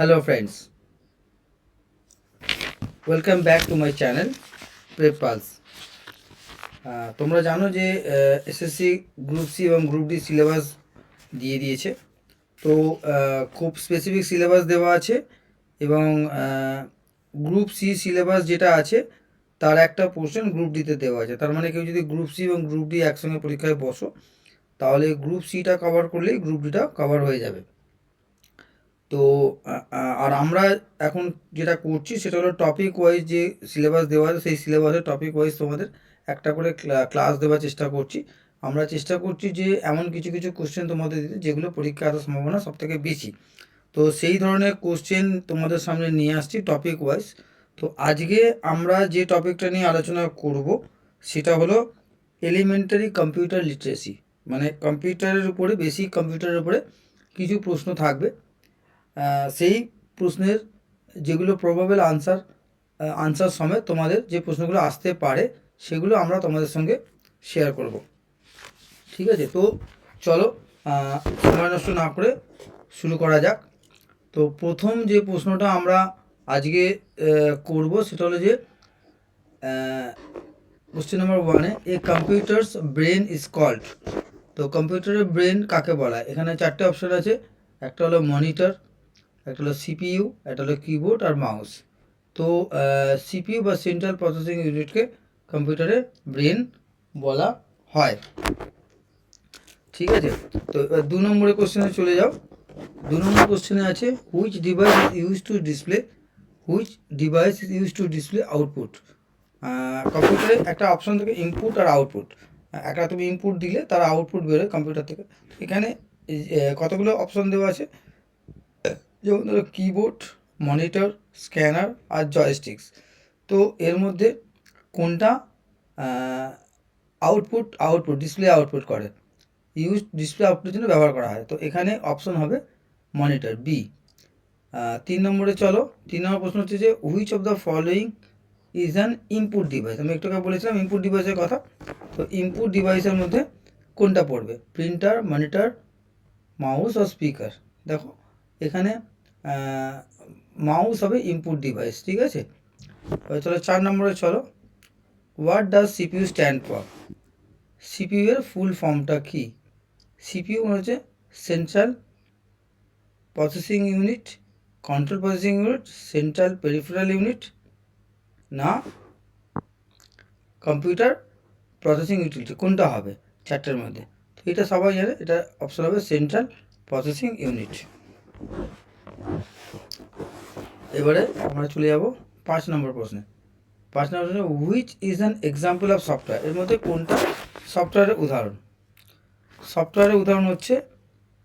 Hello, friends. Welcome back to my channel prep pulse তোমরা জানো যে এসএসসি গ্রুপ সি এবং গ্রুপ ডি সিলেবাস দিয়ে দিয়েছে। তো খুব স্পেসিফিক সিলেবাস দেওয়া আছে এবং গ্রুপ সি সিলেবাস যেটা আছে, তার একটা পোর্শন গ্রুপ ডিতে দেওয়া আছে। তার মানে কেউ যদি গ্রুপ সি এবং গ্রুপ ডি একসঙ্গে পরীক্ষায় বসো, তাহলে গ্রুপ সিটা কভার করলেই গ্রুপ ডিটা কভার হয়ে যাবে। তো আর আমরা এখন যেটা করছি সেটা হলো টপিক ওয়াইজ যে সিলেবাস দেওয়া আছে, সেই সিলেবাসের টপিক ওয়াইজ তোমাদের একটা করে ক্লাস দেওয়ার চেষ্টা করছি। আমরা চেষ্টা করছি যে এমন কিছু কিছু কোশ্চেন তোমাদের দিতে যেগুলো পরীক্ষা আসার সম্ভাবনা সব থেকে বেশি। তো সেই ধরনের কোশ্চেন তোমাদের সামনে নিয়ে আসছি টপিক ওয়াইজ তো আজকে আমরা যে টপিকটা নিয়ে আলোচনা করব, সেটা হলো এলিমেন্টারি কম্পিউটার লিটারেসি মানে কম্পিউটারের উপরে বেসিক কম্পিউটারের উপরে কিছু প্রশ্ন থাকবে। সেই প্রশ্নের যেগুলো প্রবাবেল আনসার আনসার সমেত তোমাদের যে প্রশ্নগুলো আসতে পারে, সেগুলো আমরা তোমাদের সঙ্গে শেয়ার করব। ঠিক আছে? তো চলো সময় নষ্ট না করে শুরু করা যাক। তো প্রথম যে প্রশ্নটা আমরা আজকে করব, সেটা হলো যে কোশ্চেন নাম্বার ওয়ানে a computer's brain is called তো কম্পিউটারের ব্রেন কাকে বলা এখানে চারটে অপশন আছে। একটা হলো মনিটর একটা হলো সিপিইউ একটা হলো কিবোর্ড আর মাউস তো সিপিইউ বা সেন্ট্রাল প্রসেসিং ইউনিটকে কম্পিউটারের ব্রেন বলা হয়। ঠিক আছে? তো দু নম্বরে কোশ্চেনে চলে যাও। দু নম্বর কোশ্চেনে আছে which device is use to display which device is use to display output কম্পিউটারে একটা অপশন থাকে ইনপুট আর আউটপুট একটা তুমি ইনপুট দিলে, তার আউটপুট বেরোয় কম্পিউটার থেকে। এখানে কতগুলো অপশন দেওয়া আছে? যেমন ধরো কিবোর্ড মনিটর স্ক্যানার আর জয়স্টিক্স তো এর মধ্যে কোনটা আউটপুট আউটপুট ডিসপ্লে আউটপুট করে? ইউজ ডিসপ্লে আউটপুটের জন্য ব্যবহার করা হয়। তো এখানে অপশন হবে মনিটর বি তিন নম্বরে চলো। তিন নম্বর প্রশ্ন হচ্ছে যে which of the following is an input device আমি একটু বলেছিলাম ইনপুট ডিভাইসের কথা। তো ইনপুট ডিভাইসের মধ্যে কোনটা পড়বে? প্রিন্টার মনিটর মাউস আর স্পিকার দেখো, এখানে মাউস হবে ইনপুট ডিভাইস ঠিক আছে? চলো চার নম্বরে চলো। What does CPU stand for CPU এর ফুল ফর্মটা কি? সিপিইউ মানে হচ্ছে central processing unit control processing unit central peripheral unit না কম্পিউটার প্রসেসিং ইউটিলিটি কোনটা হবে? চারটের মধ্যে। তো এটা সবাই জানে, এটা অপশন হবে সেন্ট্রাল প্রসেসিং ইউনিট এবারে আমরা চলে যাব পাঁচ নম্বর প্রশ্নে। পাঁচ নম্বর প্রশ্নে which is an example of software এর মধ্যে কোনটা? সফটওয়্যারের উদাহরণ। সফটওয়্যারের উদাহরণ হচ্ছে,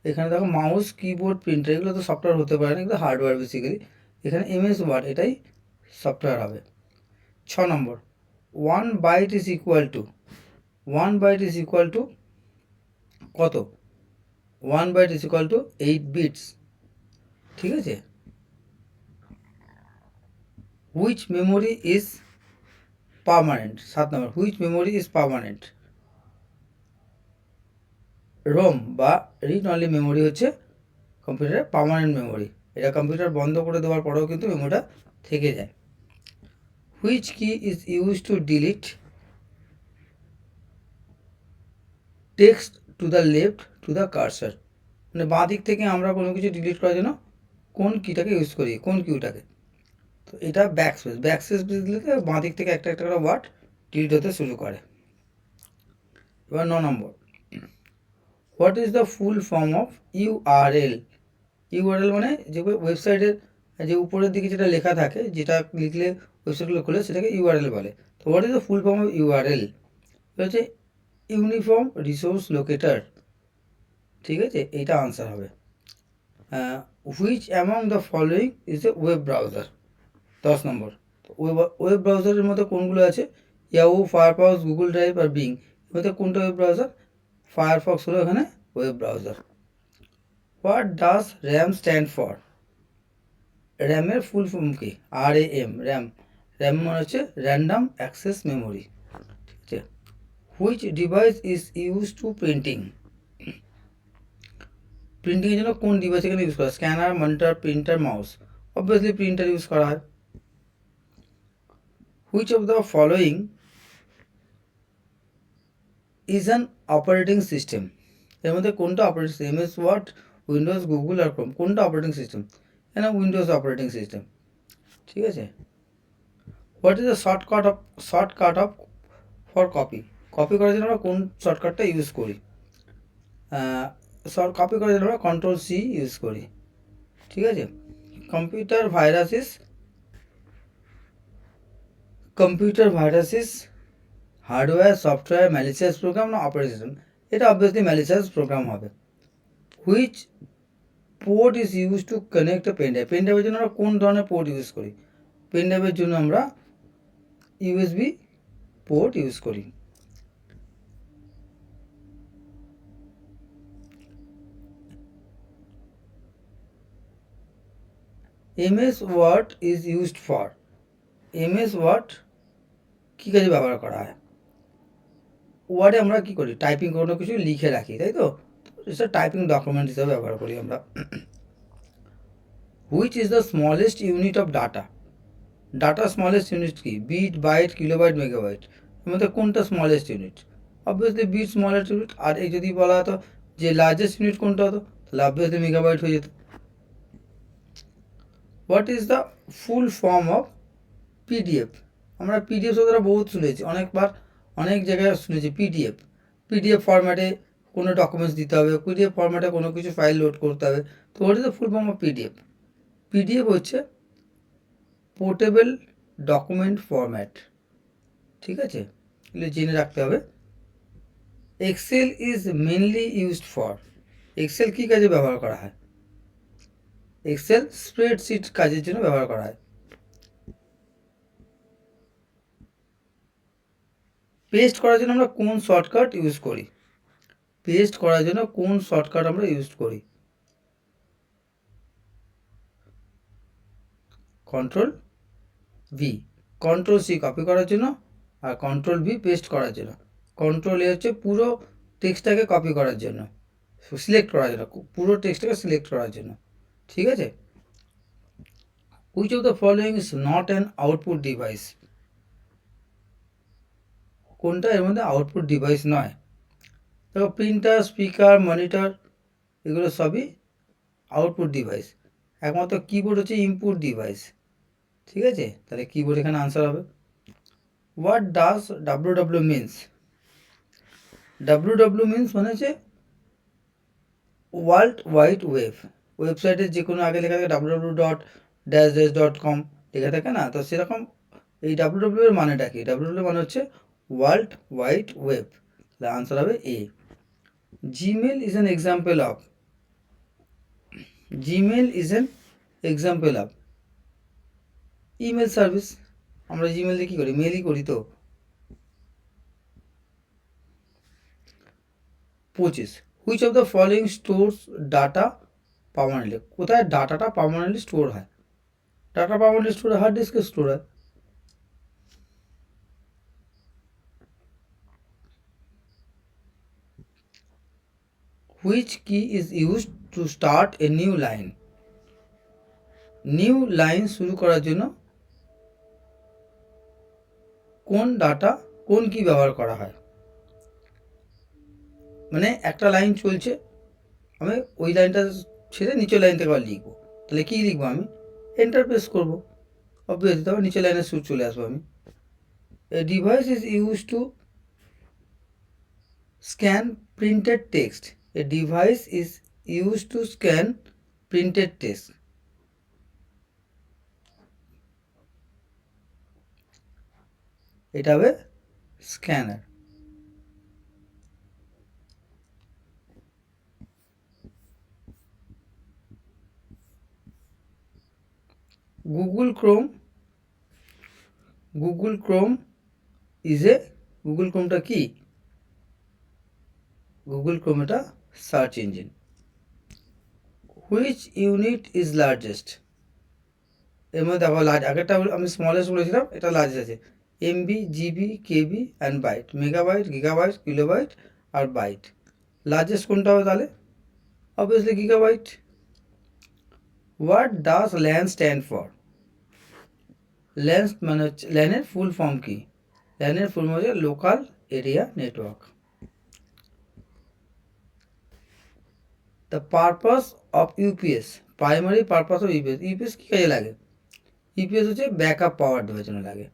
এখানে দেখো মাউস কিবোর্ড প্রিন্টার এগুলো তো সফটওয়্যার হতে পারে না, এগুলো হার্ডওয়্যার বেসিক্যালি এখানে এমএস ওয়ার্ড এটাই সফটওয়্যার হবে। ছ নম্বর one byte is equal to one byte is equal to কত? One byte is equal to eight bits ঠিক আছে? হুইচ মেমোরি ইজ পার্মানেন্ট সাত নম্বর which memory is permanent ROM বা read only memory হচ্ছে কম্পিউটারের পার্মানেন্ট মেমোরি এটা computer বন্ধ করে দেওয়ার পরেও কিন্তু মেমোরিটা থেকে যায়। Which key is use to delete text to the left to the cursor মানে বাঁ দিক থেকে আমরা কোনো কিছু ডিলিট করার জন্য কোন কিটাকে ইউজ করি, কোন কিউটাকে? তো এটা ব্যাক স্পেস ব্যাক স্পেস দিলে বাঁ দিক থেকে একটা একটা করে ওয়ার্ড ডিলিট হতে শুরু করে। এবার ন নম্বর। What is the full form of URL URL মানে যে ওয়েবসাইটের যে উপরের দিকে যেটা লেখা থাকে, যেটা লিখলে ওয়েবসাইটগুলো খুলে সেটাকে ইউআরএল বলে। তো what is the full form of URL হচ্ছে ইউনিফর্ম রিসোর্স লোকেটার ঠিক আছে? এইটা আনসার হবে। Which among the following is a web browser দশ নম্বর। ওয়েব ওয়েব ব্রাউজারের মধ্যে কোনগুলো আছে? ইয়াহু ফায়ারফক্স গুগল ড্রাইভ আর বিং এর মধ্যে কোনটা ওয়েব ব্রাউজার ফায়ারফক্স হলো এখানে web browser what does RAM stand for র্যামের ফুল ফর্ম কি? আর এ এম র্যাম র্যাম মানে হচ্ছে র্যান্ডাম অ্যাক্সেস মেমোরি ঠিক আছে? Which device is use to printing প্রিন্টিংয়ের জন্য কোন ডিভাইস এখানে ইউজ করা হয়? Scanner monitor printer mouse obviously printer use করা হয়। Which of the following is an operating system এর মধ্যে কোনটা operating system S what Windows Google R Chrome কোনটা অপারেটিং সিস্টেম এখানে উইন্ডোজ অপারেটিং সিস্টেম ঠিক আছে? What is the shortcut of shortcut of for copy copy করার জন্য আমরা কোন শর্টকাটটা ইউজ করি? শর্ট কপি করার জন্য আমরা কন্ট্রোল সি ইউজ করি। ঠিক আছে? Computer viruses computer viruses hardware software malicious program না সিস্টেম এটা অবভিয়াসলি ম্যালিসিয়াস প্রোগ্রাম হবে। Which port is use to connect pen drive pen ড্রাইভের জন্য আমরা কোন ধরনের পোর্ট ইউজ করি? পেন ড্রাইভের জন্য আমরা ইউএসবি পোর্ট ইউজ করি। MS word is used for. MS word কী কাজে ব্যবহার করা হয়? ওয়ার্ডে আমরা কী করি? টাইপিং কোনো কিছু লিখে রাখি, তাই তো? সেটা টাইপিং ডকুমেন্ট হিসাবে ব্যবহার করি আমরা। Which is the smallest unit of data data smallest unit কি? বিট বাইট কিলোবাইট মেগাবাইট এর মধ্যে কোনটা smallest unit obviously bit smallest unit আর এই যদি বলা হতো যে লার্জেস্ট ইউনিট কোনটা হতো? তাহলে অবভিয়াসলি মেগাবাইট হয়ে যেত। What is the full form of PDF আমরা পিডিএফ শব্দটা বহুত শুনেছি, অনেকবার অনেক জায়গায় শুনেছি পিডিএফ পিডিএফ ফরম্যাটে কোনো ডকুমেন্টস দিতে হবে পিডিএফ ফরম্যাটে কোনো কিছু ফাইল লোড করতে হবে। তো what is the full form of PDF PDF হচ্ছে পোর্টেবল ডকুমেন্ট ফরম্যাট ঠিক আছে? এগুলো জেনে রাখতে হবে। Excel is mainly used for Excel কী কাজে ব্যবহার করা হয়? এক্সেল স্প্রেডশিট কাজের জন্য ব্যবহার করা হয়। পেস্ট করার জন্য আমরা কোন শর্টকাট ইউজ করি? পেস্ট করার জন্য কোন শর্টকাট আমরা ইউজ করি? Control V control C copy করার জন্য আর কন্ট্রোল ভি পেস্ট করার জন্য। কন্ট্রোল এ হচ্ছে পুরো টেক্সটটাকে কপি করার জন্য। সিলেক্ট করার জন্য। পুরো টেক্সটটাকে সিলেক্ট করার জন্য। ঠিক আছে? Which of the following is not an output device কোনটা? এর মধ্যে আউটপুট ডিভাইস নয়। দেখো প্রিন্টার স্পিকার মনিটর এগুলো সবই আউটপুট ডিভাইস একমাত্র কিবোর্ড হচ্ছে ইনপুট ডিভাইস ঠিক আছে? তাহলে কিবোর্ড এখানে আনসার হবে। What does W W means W W means মানে হচ্ছে ওয়ার্ল্ড ওয়াইড ওয়েব ওয়েবসাইটে যে কোনো আগে লেখা থাকে W W dot dash dash dot com লেখা থাকে না? তো সেরকম এই ডাব্লু ডাব্লু এর মানেটা কি? ডাব্লু ডাব্লু মানে হচ্ছে ওয়ার্ল্ড ওয়াইড ওয়েব তাহলে আনসার হবে A Gmail is an example of Gmail is an example of email service আমরা জিমেল দিয়ে কী করি? মেলই করি তো। পঁচিশ। Which of the following stores data permanently কোথায় ডাটাটা পার্মানেন্টলি স্টোর হয়? ডাটা পার্মানেন্টলি স্টোর হার্ড ডিস্কে স্টোর হয়। Which key is use to start a new line new line শুরু করার জন্য কোন ডাটা কোন কি ব্যবহার করা হয়? মানে একটা লাইন চলছে, আমি ওই লাইনটা ছেড়ে নিচের লাইন থেকে আবার লিখব। তাহলে কী লিখব আমি? এন্টার প্রেস করব। অবভিয়াসলি তারপর নিচের লাইনের সুর চলে আসব আমি। Device is use to scan printed text a device is use to scan printed text এটা হবে scanner Google Chrome Google Chrome is a Google ক্রোমটা কি? গুগল ক্রোম এটা search engine which unit is largest এর মধ্যে দেখো large আগেরটা আমি smallest বলেছিলাম, এটা লার্জেস্ট আছে। MB GB KB and byte megabyte gigabyte kilobyte R byte largest কোনটা হবে তাহলে? Obviously gigabyte what does LAN stand for? LAN মানে হচ্ছে এর ফুল ফর্ম কি? এর ফুল ফর্ম হচ্ছে local area network the purpose of UPS primary purpose of UPS UPS কী কাজে লাগে? ইউপিএস হচ্ছে ব্যাকআপ পাওয়ার দেওয়ার জন্য লাগে।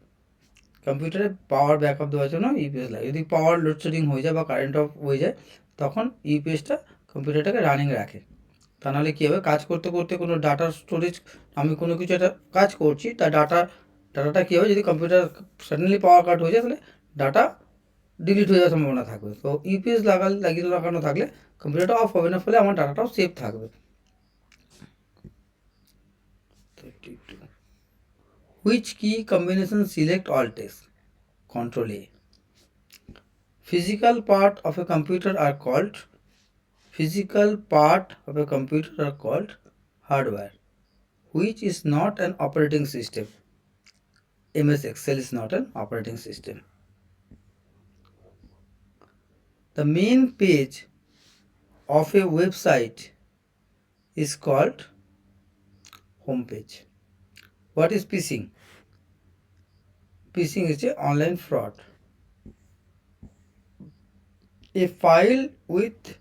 কম্পিউটারে পাওয়ার ব্যাকআপ দেওয়ার জন্য ইউপিএস লাগে। যদি পাওয়ার লোডশেডিং হয়ে যায় বা কারেন্ট অফ হয়ে যায়, তখন ইউপিএসটা কম্পিউটারটাকে রানিং রাখে। তা নাহলে কী হবে? কাজ করতে করতে কোনো ডাটা স্টোরেজ আমি কোনো কিছু একটা কাজ করছি, তা ডাটা ডাটাটা কী হবে যদি কম্পিউটার সাডেনলি পাওয়ার কাট হয়ে যায় তাহলে ডাটা ডিলিট হয়ে যাওয়ার সম্ভাবনা থাকবে তো ইউপিএস লাগা লাগিয়ে লাগানো থাকলে কম্পিউটারটা অফ হবে না ফলে আমার ডাটাটাও সেভ থাকবে which key combination select all text control A physical part of a computer are called physical part of a computer are called hardware, which is not an operating system. Ms excel is not an operating system. The main page of a website is called home page. What is phishing? Phishing is a online fraud. A file with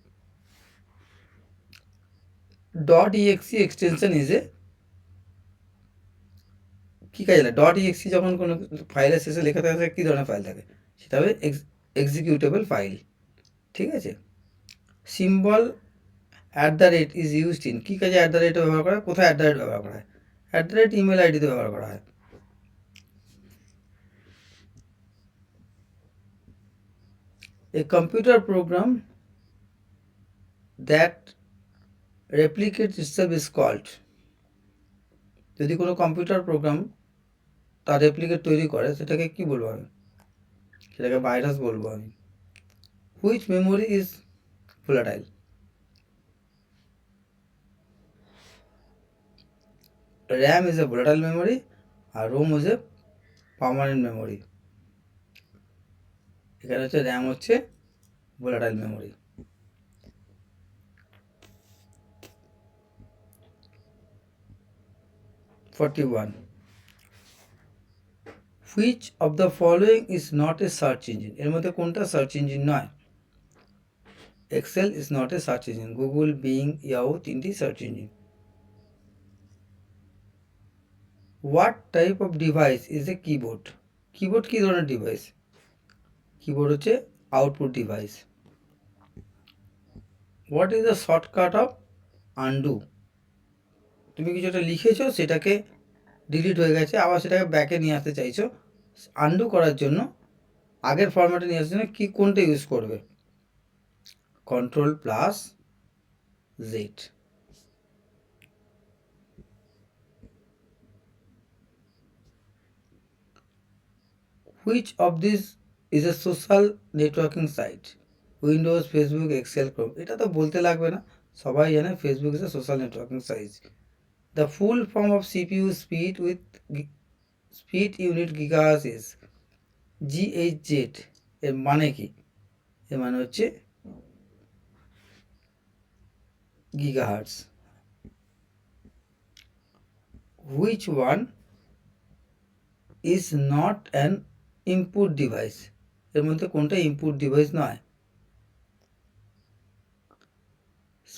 .exe extension is a কি কাজে লাগে? Dot exe যখন কোনো ফাইলের শেষে লেখা থাকে, কী ধরনের ফাইল থাকে? সেটা হবে এক্সিকিউটেবল ফাইল ঠিক আছে? Symbol at the rate is used in কী কাজে অ্যাট দ্য রেট ব্যবহার করা হয়? কোথায় অ্যাট দ্য রেট ব্যবহার করা হয়? অ্যাট দ্য রেট ইমেল আইডিতে ব্যবহার করা হয়। computer program that replicates itself is called যদি কোনো কম্পিউটার প্রোগ্রাম তার রেপ্লিকেট তৈরি করে, সেটাকে কি বলব আমি? সেটাকে ভাইরাস বলব আমি। Which memory is volatile RAM is a volatile memory R ROM is a permanent memory এখানে হচ্ছে র্যাম হচ্ছে volatile memory forty one which of the following is not a search engine এর মধ্যে কোনটা সার্চ ইঞ্জিন নয়? Excel is not a search engine Google Bing Yahoo তিনটি search engine what type of device is a keyboard keyboard কী ধরনের device keyboard হচ্ছে output device what is the shortcut of undo তুমি কিছু একটা লিখেছো, সেটাকে delete হয়ে গেছে, আবার সেটাকে ব্যাকে নিয়ে আসতে চাইছো আন্ডু করার জন্য, আগের ফরম্যাটে নিয়ে আসার জন্য কী কোনটা ইউজ করবে? Control plus Z which of this is a social networking site Windows Facebook Excel Chrome এটা তো বলতে লাগবে না, সবাই জানে Facebook is a social networking site full form of CPU speed with speed unit gigahertz is GH Z এর মানে কি? এর মানে হচ্ছে gigahertz which one is not an input device এর মধ্যে কোনটা ইনপুট ডিভাইস নয়?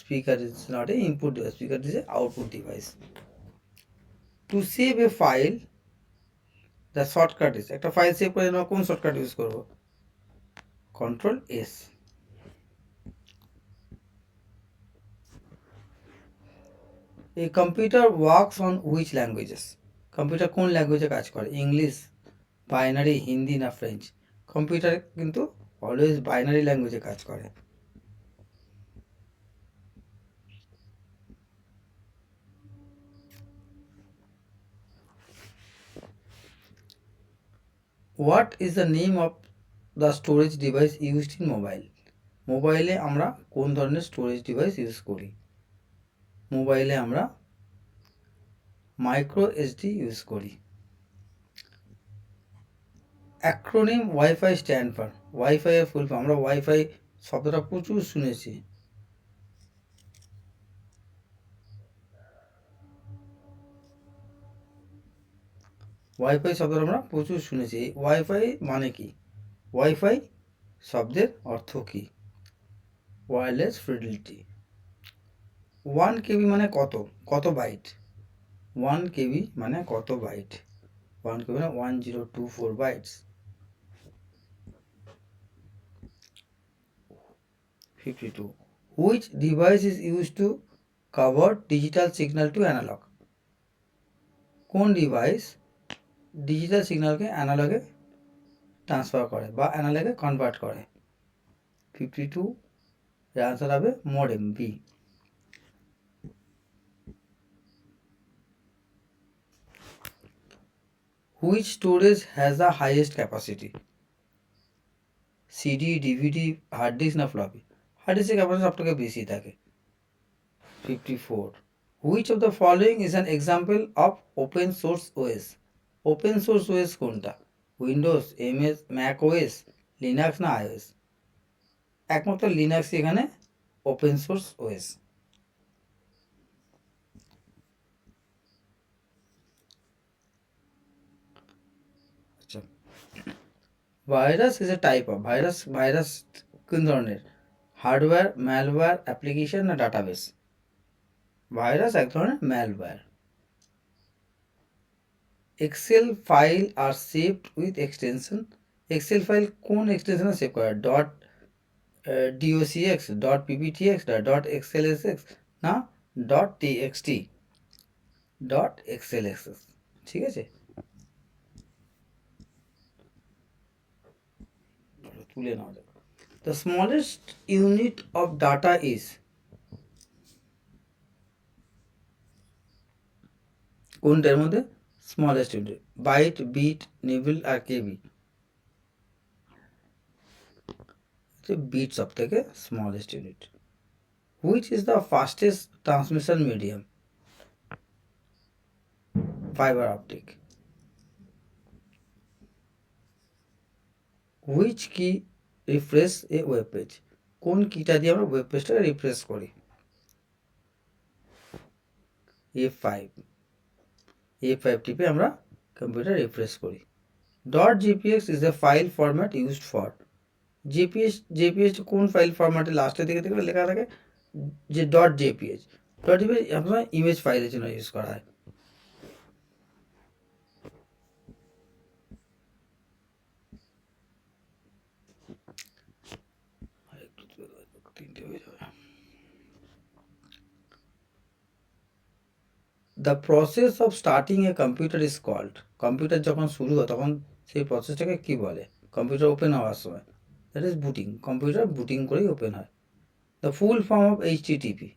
Speaker is not a input device speaker is a output device to save a file the shortcut is একটা ফাইল সেভ করে নেওয়া, কোন শর্টকাট ইউজ করব? Control S এই computer works on which languages computer কোন ল্যাঙ্গুয়েজে কাজ করে? ইংলিশ বাইনারি হিন্দি না ফ্রেঞ্চ কম্পিউটার কিন্তু অলওয়েজ বাইনারি ল্যাঙ্গুয়েজে কাজ করে। What is the name of the storage device used in mobile মোবাইলে আমরা কোন ধরনের স্টোরেজ ডিভাইস ইউজ করি? মোবাইলে আমরা মাইক্রো এসডি ইউজ করি। Acronym WiFi stand for WiFi এর ফুল আমরা ওয়াইফাই শব্দটা প্রচুর শুনেছি। ওয়াইফাই শব্দটা আমরা প্রচুর শুনেছি। ওয়াইফাই মানে কি? ওয়াইফাই শব্দের অর্থ কি? ওয়্যারলেস ফিডিলিটি ওয়ান কেবি মানে কত? কত বাইট ওয়ান কেবি মানে কত বাইট ওয়ান কেবি মানে one zero two four bytes fifty two which device is use to cover digital signal to analog কোন ডিভাইস ডিজিটাল সিগন্যালকে অ্যানালগে ট্রান্সফার করে বা অ্যানালগে কনভার্ট করে। ফিফটি টু এর আনসার হবে modem B which storage has the highest capacity CD DVD hard disk না ফ্লপি হার্ড ডিস্কের ক্যাপাসিটি সব থেকে বেশি থাকে। Fifty four which of the following is an example of open source OS open source OS কোনটা? Windows MS Mac OS Linux না iOS একমাত্র Linux এখানে ওপেন সোর্স ওএস আচ্ছা। Virus is a type of virus virus কোন ধরনের? Hardware malware application না database virus এক ধরনের malware Excel file are saved with extension Excel file কোন এক্সটেনশনে সেভ করা? Dot DOCX dot PPTX dot XLSX না ডট টিএক্সটি ডট এক্সএলএসএক্স ঠিক আছে? তুলে নেওয়া যাবে the smallest unit of data is কোনটার মধ্যে? Smallest unit byte bit nibble or KB bit সব থেকে smallest unit which is the fastest transmission medium fibre optic which key refresh a web page কোন কিটা দিয়ে আমরা ওয়েব পেজটাকে refresh করি? এ ফাইভ এ ফাইভ টিপে আমরা কম্পিউটার রিফ্রেশ করি। Dot GPX is a file format used for JPS JPS কোন ফাইল ফরম্যাটে লাস্টের দিকে থেকে লেখা থাকে? যে ডট জেপিএস ডট জিপিএস আপনার ইমেজ ফাইলের জন্য ইউজ করা হয় তিনটে হয়ে যাবে the process of starting a computer is called computer যখন শুরু হয়, তখন সেই প্রসেসটাকে কী বলে? কম্পিউটার ওপেন হওয়ার সময়। That is booting computer booting করেই ওপেন হয়। The full form of H TTP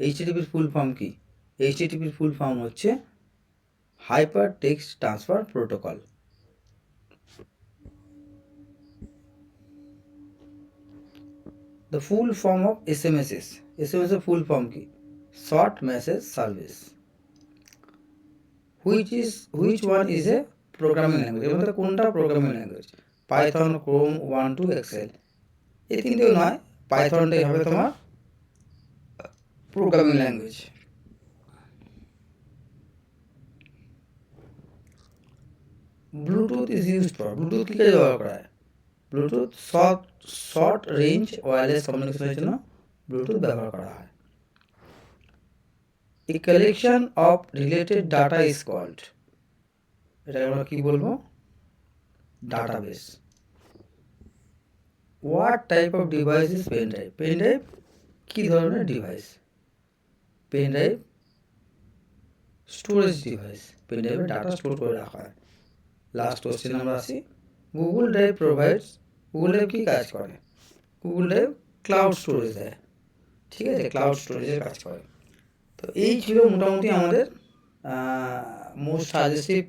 H টিটিপির full form কী? এইচ টিটিপির ফুল ফর্ম হচ্ছে hyper text transfer protocol the full form of S M S S S M S এর full form কি? Short message service which is which one is a programming language এর মধ্যে কোনটা programming language Python Chrome one two Excel এই তিনটেও নয় পাইথনটাই হবে তোমার programming language Bluetooth is used for Bluetooth কী ব্যবহার করা হয়? Bluetooth short short range wireless কমিউনিকেশনের জন্য ব্লুটুথ ব্যবহার করা হয়। A collection of related data is called এটা আমরা কি বলব? Database what type of device is pen drive pen drive কী ধরনের device pen drive storage device pen ড্রাইভে ডাটা স্টোর করে রাখা হয়। লাস্ট কোশ্চেন আমরা আসি। Google drive provides Google drive কী কাজ করে? গুগল ড্রাইভ ক্লাউড স্টোরেজ দেয়। ঠিক আছে ক্লাউড স্টোরেজের কাজ করে। তো এই ছিল মোটামুটি আমাদের মোস্ট সাজেস্টিভ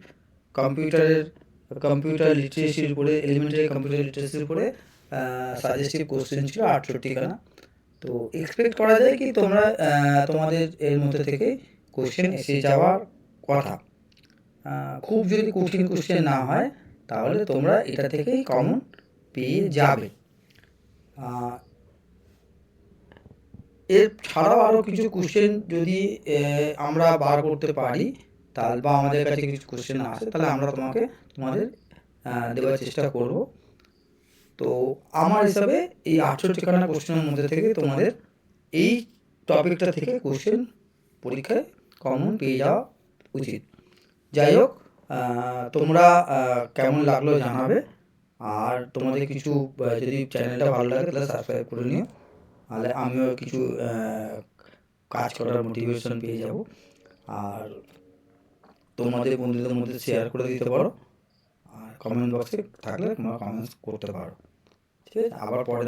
কম্পিউটারের কম্পিউটার লিটারেসির উপরে এলিমেন্টারি কম্পিউটার লিটারেসির উপরে সাজেস্টিভ কোশ্চেন ছিল আটষট্টিখানা তো এক্সপেক্ট করা যায় কি তোমরা তোমাদের এর মধ্যে থেকে কোশ্চেন এসে যাওয়ার কথা। খুব যদি কঠিন কোশ্চেন না হয় তাহলে তোমরা এটা থেকেই কমন পেয়ে যাবে। এর ছাড়াও আরও কিছু কোশ্চেন যদি আমরা বার করতে পারি তাহলে বা আমাদের কাছে কিছু কোশ্চেন আসে তাহলে আমরা তোমাকে তোমাদের দেওয়ার চেষ্টা করব। তো আমার হিসাবে এই আটষট্টি খানা কোশ্চেনের মধ্যে থেকে তোমাদের এই টপিকটা থেকে কোশ্চেন পরীক্ষায় কমন পেয়ে যাওয়া উচিত। যাই হোক তোমরা কেমন লাগল জানাবে। আর তোমাদের কিছু যদি চ্যানেলটা ভালো লাগে তাহলে সাবস্ক্রাইব করে নিও। তাহলে আমিও কিছু কাজ করার মোটিভেশন পেয়ে যাব। আর তোমাদের বন্ধুদের মধ্যে শেয়ার করে দিতে পারো। আর কমেন্ট বক্সে থাকলে তোমরা কমেন্টস করতে পারো। ঠিক আছে? আবার পরে